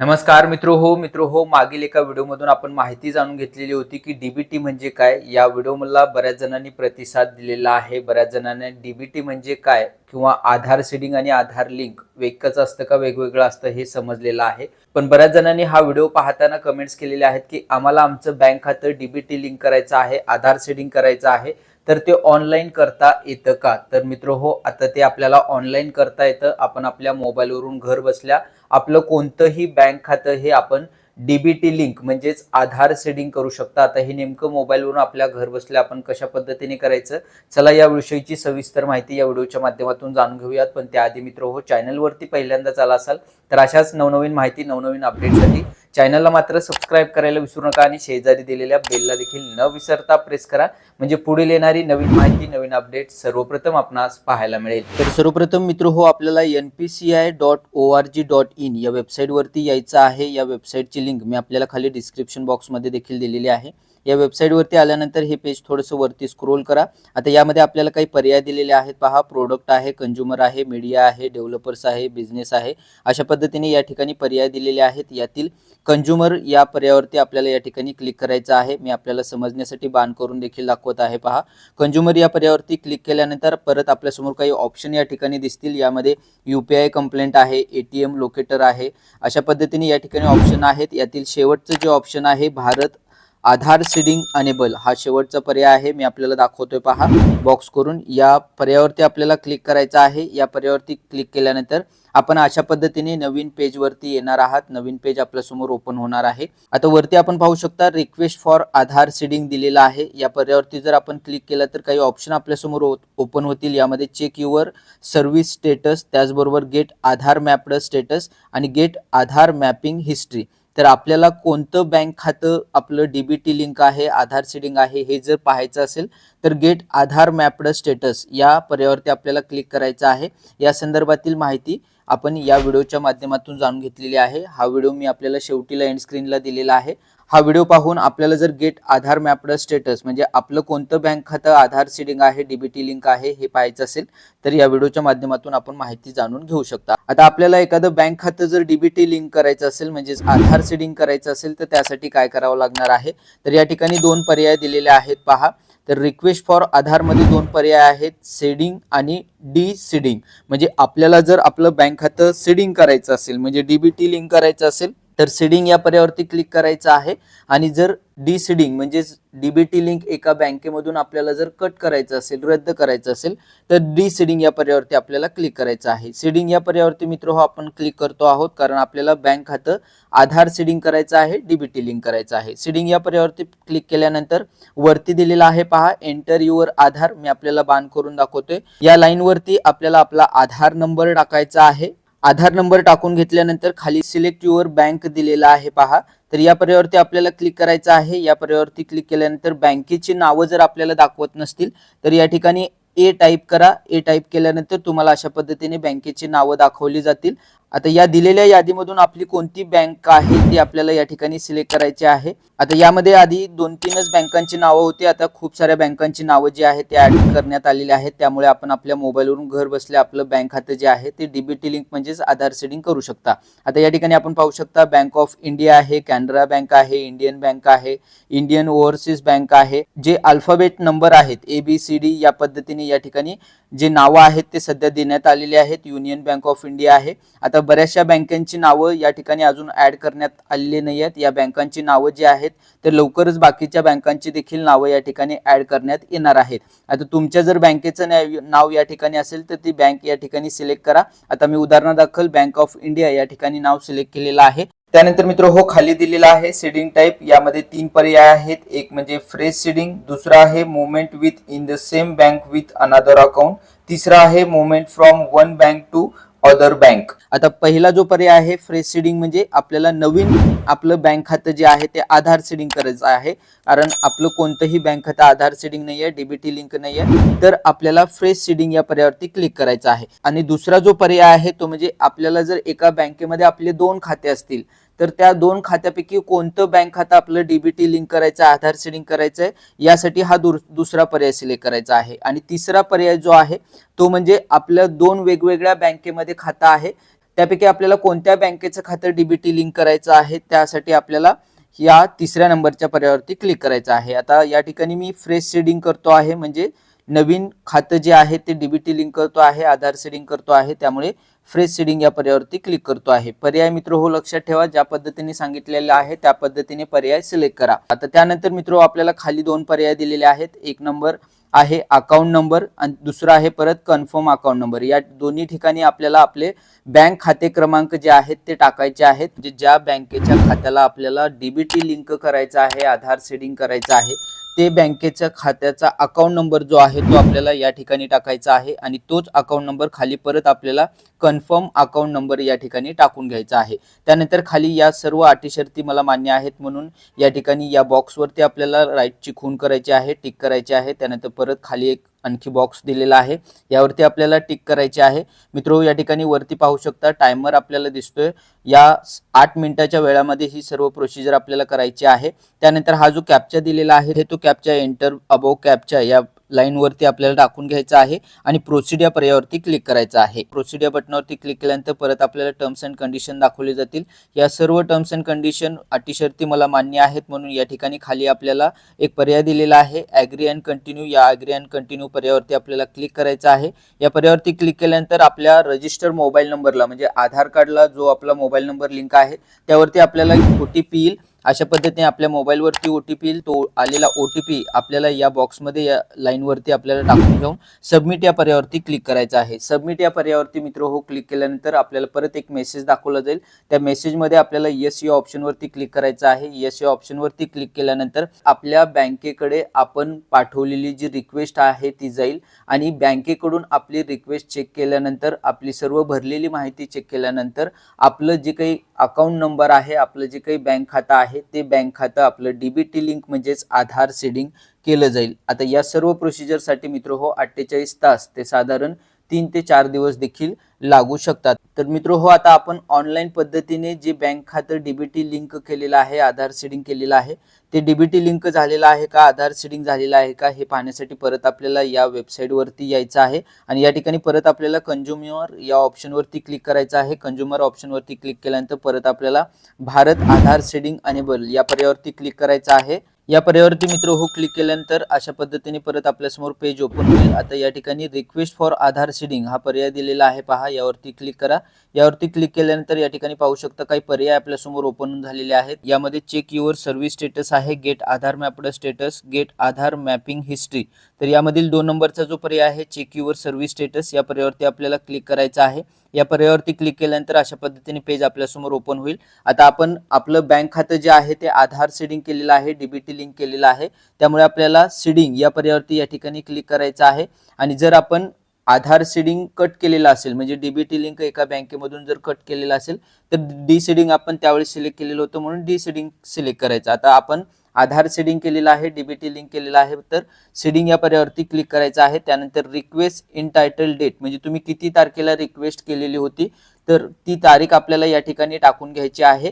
नमस्कार मित्र हो मित्र हो मागील एका व्हिडिओमधून आपण माहिती जाणून घेतलेली होती की डीबीटी म्हणजे काय? या व्हिडिओ मला बऱ्याच जणांनी प्रतिसाद दिलेला आहे. बऱ्याच जणांनी डीबीटी म्हणजे काय किंवा आधार सीडिंग आणि आधार लिंक एकच असतं का वेगवेगळं असतं हे समजलेलं आहे. पण बऱ्याच जणांनी हा व्हिडिओ पाहताना कमेंट्स केलेले आहेत की आम्हाला आमचं बँक खातं डीबीटी लिंक करायचं आहे आधार सीडिंग करायचं आहे तर ते ऑनलाईन करता येतं का? तर मित्र हो आता ते आपल्याला ऑनलाईन करता येतं. आपण आपल्या मोबाईलवरून घर बसल्या आपलं कोणतंही बँक खातं हे आपण डीबीटी लिंक म्हणजेच आधार सेडिंग करू शकता. आता हे नेमकं मोबाईलवरून आपल्या घर बसल्या आपण कशा पद्धतीने करायचं? चला या विषयीची सविस्तर माहिती या व्हिडिओच्या माध्यमातून जाणून घेऊयात. पण त्याआधी मित्र हो चॅनलवरती पहिल्यांदाच आला असाल तर अशाच नवनवीन माहिती नवनवीन अपडेटसाठी चॅनलला मात्र सबस्क्राईब करायला विसरू नका आणि शेजारी दिलेल्या बेलला देखील न विसरता प्रेस करा. म्हणजे पुढील येणारी नवीन माहिती नवीन अपडेट सर्वप्रथम आपणास पाहायला मिळेल. तर सर्वप्रथम मित्र हो आपल्याला N P C I dot O R G dot in या वेबसाईटवरती यायचं आहे. या वेबसाईटची लिंक मी आपल्याला खाली डिस्क्रिप्शन बॉक्समध्ये देखील दिलेली आहे. या वेबसाईटवरती आल्यानंतर हे पेज थोडंसं वरती स्क्रोल करा. आता यामध्ये आपल्याला काही पर्याय दिलेले आहेत. पहा प्रोडक्ट आहे कंझ्युमर आहे मीडिया आहे डेव्हलपर्स आहे बिझनेस आहे. अशा पद्धतीने या ठिकाणी पर्याय दिलेले आहेत. यातील कंझ्युमर या पर्यायावरती आपल्याला या ठिकाणी क्लिक करायचं आहे. मी आपल्याला समजण्यासाठी बाण करून देखील दाखवत आहे. पहा कंझ्युमर या पर्यायावरती क्लिक केल्यानंतर परत आपल्यासमोर काही ऑप्शन या ठिकाणी दिसतील. यामध्ये यू पी आय कंप्लेंट आहे ए टी एम लोकेटर आहे. अशा पद्धतीने या ठिकाणी ऑप्शन आहेत. यातील शेवटचं जे ऑप्शन आहे भारत आधार सीडिंग अनेबल हा शेवटचा पर्याय आहे. मी आपल्याला दाखवतोय पहा. बॉक्स करून या पर्यायावरती आपल्याला क्लिक करायचं आहे. या पर्यायावरती क्लिक केल्यानंतर आपण अशा पद्धतीने नवीन पेजवरती येणार आहात. नवीन पेज आपल्यासमोर ओपन होणार आहे. आता वरती आपण पाहू शकता रिक्वेस्ट फॉर आधार सीडिंग दिलेला आहे. या पर्यायावरती जर आपण क्लिक केलं तर काही ऑप्शन आपल्यासमोर ओपन होतील. यामध्ये चेक युअर सर्व्हिस स्टेटस त्याचबरोबर गेट आधार मॅपड स्टेटस आणि गेट आधार मॅपिंग हिस्ट्री तर आपल्याला कोणतं बँक खातं आपलं डीबीटी लिंक आहे आधार सिडिंग आहे हे जर पाहायचं असेल तर गेट आधार मॅपड स्टेटस या पर्यायावरती आपल्याला क्लिक करायचं आहे. या संदर्भातील माहिती आपण या व्हिडिओच्या माध्यमातून जाणून घेतलेली आहे. हा व्हिडिओ मी आपल्याला शेवटीला एंड स्क्रीनला दिलेला आहे. हा व्हिडिओ पाहून आपल्याला जर गेट आधार मॅपड स्टेटस म्हणजे आपलं कोणतं बँक खातं आधार सीडिंग आहे डीबीटी लिंक आहे हे पाहायचं असेल तर या व्हिडिओच्या माध्यमातून आपण माहिती जाणून घेऊ शकता. आता आपल्याला एखादं बँक खातं जर डीबीटी लिंक करायचं असेल म्हणजेच आधार सीडिंग करायचं असेल तर त्यासाठी काय करावं लागणार आहे? तर या ठिकाणी दोन पर्याय दिलेले आहेत पहा. तर रिक्वेस्ट फॉर आधारमध्ये दोन पर्याय आहेत सेडिंग आणि डी सीडिंग म्हणजे आपल्याला जर आपलं बँक खातं सिडिंग करायचं असेल म्हणजे डीबीटी लिंक करायचं असेल तर सीडिंग या पर्यायावरती क्लिक करायचं आहे. आणि जर डी सीडिंग म्हणजेच डीबीटी लिंक एका बँकेमधून आपल्याला जर कट करायचं असेल रद्द करायचं असेल तर डी सीडिंग या पर्यायावरती आपल्याला क्लिक करायचं आहे. सीडिंग या पर्यायावरती मित्र हो आपण क्लिक करतो आहोत कारण आपल्याला बँक खातं आधार सीडिंग करायचं आहे डीबीटी लिंक करायचं आहे. सीडिंग या पर्यायावरती क्लिक केल्यानंतर वरती दिलेला आहे पहा एंटर युअर आधार. मी आपल्याला बाण करून दाखवतोय. या लाईनवरती आपल्याला आपला आधार नंबर टाकायचा आहे. आधार नंबर टाकून घेतल्यानंतर खाली सिलेक्ट युअर बँक दिलेला आहे पहा. तर या पर्यायावरती आपल्याला क्लिक करायचं आहे. या पर्यायावरती क्लिक केल्यानंतर बँकेची नावं जर आपल्याला दाखवत नसतील तर या ठिकाणी ए टाईप करा. ए टाईप केल्यानंतर तुम्हाला अशा पद्धतीने बँकेची नावं दाखवली जातील. आता या दिलेल्या यादीमधून आपली कोणती बँक आहे ती आपल्याला या ठिकाणी सिलेक्ट करायची आहे? आता यामध्ये आधी दोन तीनच बँकांची नावं होती. आता खूप साऱ्या बँकांची नावं जी आहेत ते ऍड करण्यात आलेली आहेत. त्यामुळे आपण आपल्या मोबाईलवरून घर बसल्या आपलं बँक खातं जे आहे ते डीबीटी लिंक म्हणजेच आधार सेडिंग करू शकता. आता या ठिकाणी आपण पाहू शकता बँक ऑफ इंडिया आहे कॅनरा बँक आहे इंडियन बँक आहे इंडियन ओव्हरसीज बँक आहे. जे अल्फाबेट नंबर आहेत ए बी सी डी या पद्धतीने या ठिकाणी जे नावं आहेत ते सध्या देण्यात आलेले आहेत. युनियन बँक ऑफ इंडिया आहे. आता बऱ्याचशा बँकांची नावं या ठिकाणी अजून ऍड करण्यात आलेली नाही आहेत. या बँकांची नावं जी आहेत ते लवकरच बाकीच्या बँकांची देखील नावं या ठिकाणी ऍड करण्यात येणार आहेत. आता तुमच्या जर बँकेचं नाव- नाव या ठिकाणी असेल तर ती बँक या ठिकाणी सिलेक्ट करा. आता मी उदाहरणादाखल बँक ऑफ इंडिया या ठिकाणी नाव सिलेक्ट केलेलं आहे. त्यानंतर मित्र हो खाली दिलेला आहे सीडिंग टाईप यामध्ये तीन पर्याय आहेत. एक म्हणजे फ्रेश सीडिंग दुसरा आहे movement within the same bank with another account तिसरा आहे movement from one bank to other bank आता पहिला जो पर्याय आहे फ्रेश सीडिंग म्हणजे आपल्याला नवीन आपलं बँक खातं जे आहे ते आधार सीडिंग करायचं आहे. कारण आपलं कोणतंही बँक खातं आधार सीडिंग नाही आहे डीबीटी लिंक नाही आहे तर आपल्याला फ्रेश सीडिंग या पर्यायावरती क्लिक करायचं आहे. आणि दुसरा जो पर्याय आहे तो म्हणजे आपल्याला जर एका बँकेमध्ये आपले दोन खाते असतील तर त्या दोन खात्यापैकी कोणतं बँक खातं आपलं डीबीटी लिंक करायचं आहे आधार सीडिंग करायचं आहे यासाठी हा दुसरा पर्याय सिलेक्ट करायचा आहे. आणि तिसरा पर्याय जो आहे तो म्हणजे आपलं दोन वेगवेगळ्या बँकेमध्ये खातं आहे. त्यापैकी आपल्याला कोणत्या बँकेचं खातं डीबीटी लिंक करायचं आहे त्यासाठी आपल्याला या तिसऱ्या नंबरच्या पर्यायावरती क्लिक करायचं आहे. आता या ठिकाणी मी फ्रेश सेडिंग करतो आहे म्हणजे नवीन खातं जे आहे ते डीबीटी लिंक करतो आहे आधार सेडिंग करतो आहे त्यामुळे फ्रेश सेडिंग या पर्यायावरती क्लिक करतो आहे. पर्याय मित्र हो लक्षात ठेवा ज्या पद्धतीने सांगितलेलं आहे त्या पद्धतीने पर्याय सिलेक्ट करा. आता त्यानंतर मित्र हो, आपल्याला खाली दोन पर्याय दिलेले आहेत. एक नंबर आहे अकाउंट नंबर आणि दुसरा आहे परत कन्फर्म अकाउंट नंबर या दोन्ही ठिकाणी आपल्याला आपले बँक खाते क्रमांक जे आहेत ते टाकायचे आहेत. म्हणजे ज्या बँकेच्या खात्याला आपल्याला डीबीटी लिंक करायचं आहे आधार सेडिंग करायचं आहे ते बँकेच्या खात्याचा अकाउंट नंबर जो आहे तो आपल्याला या ठिकाणी टाकायचा आहे आणि तोच अकाउंट नंबर खाली परत आपल्याला कन्फर्म अकाउंट नंबर या ठिकाणी टाकून घ्यायचा आहे. त्यानंतर खाली या सर्व अटी शर्ती मला मान्य आहेत म्हणून या ठिकाणी या बॉक्सवरती आपल्याला राईटची खून करायची आहे टिक करायची आहे. त्यानंतर परत खाली एक आणखी बॉक्स दिलेला आहे. यावरती आपल्याला टिक करायचे आहे. मित्र या ठिकाणी वरती पाहू शकता टायमर आपल्याला दिसतोय. या आठ मिनिटाच्या वेळामध्ये ही सर्व प्रोसिजर आपल्याला करायची आहे. त्यानंतर हा जो कॅपचा दिलेला आहे हे तो कॅपचा एंटर अबो कॅपचा या लाईनवरती आपल्याला टाकून घ्यायचं आहे आणि प्रोसिड या पर्यायावरती क्लिक करायचं आहे. प्रोसिड या बटनावरती क्लिक केल्यानंतर परत आपल्याला टर्म्स अँड कंडिशन दाखवले जातील. या सर्व टर्म्स अँड कंडिशन अटी शर्ती मला मान्य आहेत म्हणून या ठिकाणी खाली आपल्याला एक पर्याय दिलेला आहे. ॲग्री अँड कंटिन्यू या ॲग्री अँड कंटिन्यू पर्यायावरती आपल्याला क्लिक करायचं आहे. या पर्यायावरती क्लिक केल्यानंतर आपल्या रजिस्टर मोबाईल नंबरला म्हणजे आधार कार्डला जो आपला मोबाईल नंबर लिंक आहे त्यावरती आपल्याला ओ टी पी येईल. अशा पद्धतीने आपल्या मोबाईलवरती ओ टी पी येईल तो आलेला ओ टी पी आपल्याला या बॉक्समध्ये या लाईनवरती आपल्याला टाकून घेऊन सबमिट या पर्यायावरती क्लिक करायचं आहे. सबमिट या पर्यायावरती मित्र हो क्लिक केल्यानंतर आपल्याला परत एक मेसेज दाखवला जाईल. त्या मेसेजमध्ये आपल्याला येस या ऑप्शनवरती क्लिक करायचं आहे. येस या ऑप्शनवरती क्लिक केल्यानंतर आपल्या बँकेकडे आपण पाठवलेली जी रिक्वेस्ट आहे ती जाईल. आणि बँकेकडून आपली रिक्वेस्ट चेक केल्यानंतर आपली सर्व भरलेली माहिती चेक केल्यानंतर आपलं जे काही अकाउंट नंबर आहे आपलं जे काही बँक खातं आहे ते बँक खातं आपलं डीबीटी लिंक म्हणजेच आधार सेडिंग केलं जाईल. आता या सर्व प्रोसिजरसाठी मित्र हो अठ्ठेचाळीस तास ते साधारण तीन ते चार दिवस देखील लागू शकतात. तर मित्र हो आता आपण ऑनलाईन पद्धतीने जे बँक खातं डीबीटी लिंक केलेलं आहे आधार सीडिंग केलेलं आहे ते डीबीटी लिंक झालेलं आहे का आधार सीडिंग झालेलं आहे का हे पाहण्यासाठी परत आपल्याला या वेबसाईटवरती यायचं आहे. आणि या ठिकाणी परत आपल्याला कंझ्युमर या ऑप्शनवरती क्लिक करायचं आहे. कंझ्युमर ऑप्शनवरती क्लिक केल्यानंतर परत आपल्याला भारत आधार सीडिंग अनेबल या पर्यायावरती क्लिक करायचं आहे. या पर्यावरती मित्र हो क्लिक केल्यानंतर अशा पद्धतीने परत आपल्यासमोर पेज ओपन होईल. आता या ठिकाणी रिक्वेस्ट फॉर आधार सीडिंग हा पर्याय दिलेला आहे पहा. यावरती क्लिक करा. यावरती क्लिक केल्यानंतर या ठिकाणी पाहू शकता काही पर्याय आपल्यासमोर ओपन झालेले आहेत. यामध्ये चेक युअर सर्व्हिस स्टेटस आहे. Get Aadhaar mapped status get Aadhaar mapping history तर यामधील दोन नंबरचा जो पर्याय आहे चेक युअर सर्व्हिस स्टेटस या पर्यायावरती आपल्याला क्लिक करायचं आहे. या पर्यायावरती क्लिक केल्यानंतर अशा पद्धतीने पेज आपल्यासमोर ओपन होईल. आता आपण आपलं बँक खातं जे आहे ते आधार सीडिंग केलेलं आहे डीबीटी लिंक केलेलं आहे. त्यामुळे आपल्याला सीडिंग या पर्यायावरती या ठिकाणी क्लिक करायचं आहे. आणि जर आपण आधार सीडिंग कट केलेलं असेल म्हणजे डीबीटी लिंक एका बँकेमधून जर कट केलेलं असेल तर डी सीडिंग आपण त्यावेळेस सिलेक्ट केलेलं होतं म्हणून डी सीडिंग सिलेक्ट करायचं. आता आपण आधार सीडिंग केलेलं आहे डीबीटी लिंक केलेलं आहे तर सीडिंग या पर्यायावरती क्लिक करायचं आहे. त्यानंतर रिक्वेस्ट इन टायटल डेट म्हणजे तुम्ही किती तारखेला रिक्वेस्ट केलेली होती तर ती तारीख आपल्याला या ठिकाणी टाकून घ्यायची आहे.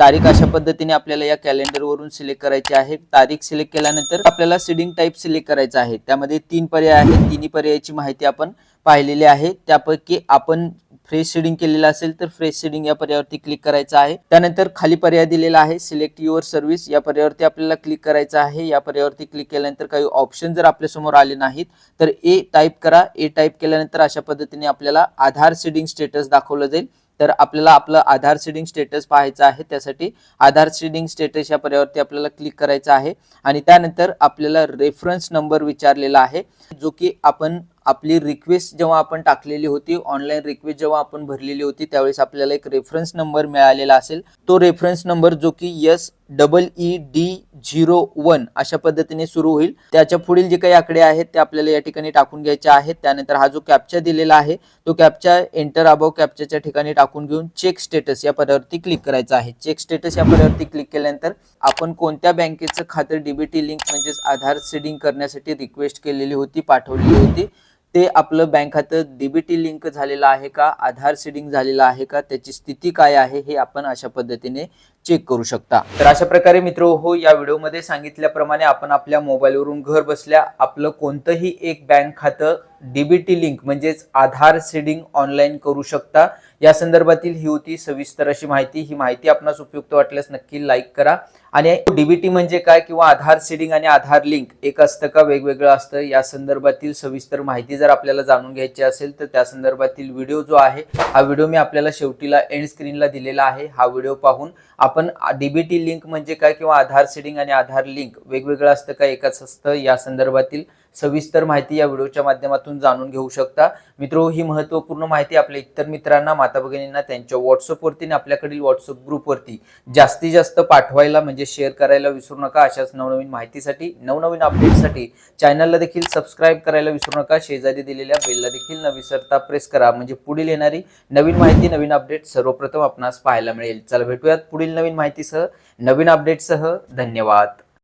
तारीख अशा पद्धतीने आपल्याला या कॅलेंडरवरून सिलेक्ट करायची आहे. तारीख सिलेक्ट केल्यानंतर आपल्याला सीडिंग टाईप सिलेक्ट करायचं आहे. त्यामध्ये तीन पर्याय आहेत. तिन्ही पर्यायाची माहिती आपण पाहिलेले आहे. त्यापैकी आपण फ्रेश सीडिंग केलेलं असेल तर फ्रेश सीडिंग या पर्यायावरती क्लिक करायचं आहे. त्यानंतर खाली पर्याय दिलेला आहे. सिलेक्ट युअर सर्व्हिस या पर्यायावरती आपल्याला क्लिक करायचं आहे. या पर्यायावरती क्लिक केल्यानंतर काही ऑप्शन जर आपल्यासमोर आले नाहीत तर ए टाईप करा. ए टाईप केल्यानंतर अशा पद्धतीने आपल्याला आधार सीडिंग स्टेटस दाखवलं जाईल. तर आपल्याला आपलं आधार सीडिंग स्टेटस पाहायचं आहे. त्यासाठी आधार सीडिंग स्टेटस या पर्यायावरती आपल्याला क्लिक करायचं आहे. आणि त्यानंतर आपल्याला रेफरन्स नंबर विचारलेला आहे जो की आपण आपली रिक्वेस्ट जेव्हा आपण टाकलेली होती ऑनलाईन रिक्वेस्ट जेव्हा आपण भरलेली होती त्यावेळेस आपल्याला एक रेफरन्स नंबर मिळालेला असेल. तो रेफरन्स नंबर जो की S double E D zero one अशा पद्धतीने सुरू होईल. त्याच्या पुढील जे काही आकडे आहेत ते आपल्याला या ठिकाणी टाकून घ्यायचे आहेत. त्यानंतर हा जो कॅप्चा दिलेला आहे तो कॅप्चा एंटर अबाव कॅप्चाच्या ठिकाणी टाकून घेऊन चेक स्टेटस या पदावरती क्लिक करायचा आहे. चेक स्टेटस या पदावरती क्लिक केल्यानंतर आपण कोणत्या बँकेचं खातं डीबीटी लिंक म्हणजेच आधार सीडिंग करण्यासाठी रिक्वेस्ट केलेली होती पाठवलेली होती. ते आपलं बँक खातं डीबीटी लिंक झालेलं आहे का? आधार सिडिंग झालेलं आहे का? त्याची स्थिती काय आहे? हे आपण अशा पद्धतीने चेक करू शकता. तर अशा प्रकारे मित्र हो या व्हिडिओमध्ये सांगितल्याप्रमाणे आपण आपल्या मोबाईलवरून घर बसल्या आपलं कोणतंही एक बँक खातं डीबीटी लिंक म्हणजेच आधार सिडिंग ऑनलाईन करू शकता. या संदर्भातील ही होती सविस्तर अशी माहिती. ही माहिती आपणास उपयुक्त वाटल्यास नक्की लाईक करा. आणि डीबीटी म्हणजे काय किंवा आधार सीडिंग आणि आधार लिंक एक असतं का वेगवेगळं असतं? या संदर्भातील सविस्तर माहिती जर आपल्याला जाणून घ्यायची असेल तर त्या संदर्भातील व्हिडिओ जो आहे हा व्हिडिओ मी आपल्याला शेवटीला एंड स्क्रीनला दिलेला आहे. हा व्हिडिओ पाहून आपण डीबीटी लिंक म्हणजे काय किंवा आधार सीडिंग आणि आधार लिंक वेगवेगळं असतं का एकच असतं? या संदर्भातील सविस्तर माहिती या व्हिडिओच्या माध्यमातून जाणून घेऊ शकता. मित्रो ही महत्त्वपूर्ण माहिती आपल्या इतर मित्रांना माता भगिनींना त्यांच्या व्हॉट्सअपवरती आणि आपल्याकडील व्हॉट्सअप ग्रुपवरती जास्तीत जास्त पाठवायला म्हणजे शेअर करायला विसरू नका अशाच नवनवीन माहितीसाठी नवनवीन अपडेटसाठी चॅनलला देखील सबस्क्राईब करायला विसरू नका. शेजारी दिलेल्या बेलला देखील न विसरता प्रेस करा. म्हणजे पुढील येणारी नवीन माहिती नवीन अपडेट सर्वप्रथम आपणास पाहायला मिळेल. चला भेटूयात पुढील नवीन माहितीसह. नवीन अपडेटसह धन्यवाद.